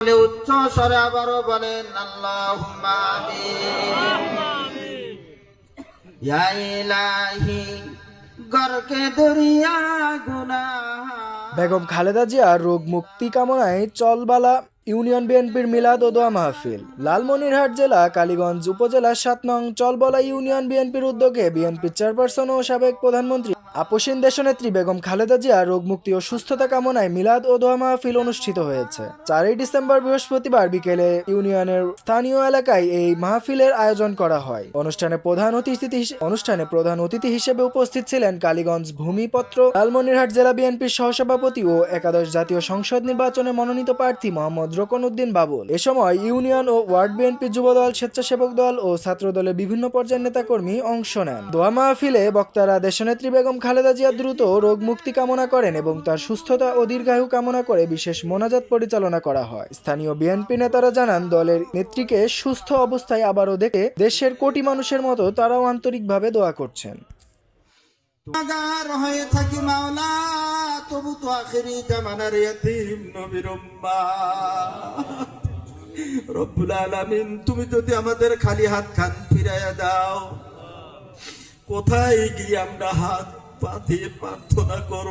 বলে উচ্চ স্বরে আবারও বলেন বেগম খালেদা জিয়ার রোগ মুক্তি কামনায় চলবালা ইউনিয়ন বিএনপির মিলাদ ও দোয়া মাহফিল। লালমনিরহাট জেলা, কালীগঞ্জ উপজেলার সাত নং চলবলা ইউনিয়ন বিএনপির উদ্যোগে বিএনপির চেয়ারপারসন ও সাবেক প্রধানমন্ত্রী আপসীন দেশনেত্রী বেগম খালেদা জিয়া রোগ মুক্তি ও সুস্থতা কামনায় মিলাদ ও দোয়া মাহফিল অনুষ্ঠিত হয়েছে। চারই ডিসেম্বর বৃহস্পতিবার বিকেলে ইউনিয়নের স্থানীয় এলাকায় এই মাহফিলের আয়োজন করা হয়। অনুষ্ঠানে প্রধান অতিথি অনুষ্ঠানে প্রধান অতিথি হিসেবে উপস্থিত ছিলেন কালীগঞ্জ ভূমিপত্র, লালমনিরহাট জেলা বিএনপির সহসভাপতি ও একাদশ জাতীয় সংসদ নির্বাচনে মনোনীত প্রার্থী মোহাম্মদ রোকন উদ্দিন বাবুল। এ সময় ইউনিয়ন ও ওয়ার্ড বিএনপি যুবদল, স্বেচ্ছাসেবক দল ও ছাত্র দলের বিভিন্ন পর্যায়ের নেতাকর্মী অংশ নেন। দোয়া মাহফিলে বক্তারা দেশনেত্রী বেগম খালেদা জিয়া দ্রুত রোগ মুক্তি কামনা করেন এবং তার সুস্থতা ও দীর্ঘায়ু কামনা করে বিশেষ মোনাজাত পরিচালনা করা হয়। স্থানীয় বিএনপি নেতারা জানান, দলের নেত্রীকে সুস্থ অবস্থায় আবারও দেখে দেশের কোটি মানুষের মতো তারাও আন্তরিকভাবে দোয়া করছেন। মাওলা, তবু তো তুমি যদি আমাদের খালি হাত খান ফিরাইয়া দাও, কোথায় গিয়ে আমরা হাত পাতিয়ে প্রার্থনা করব।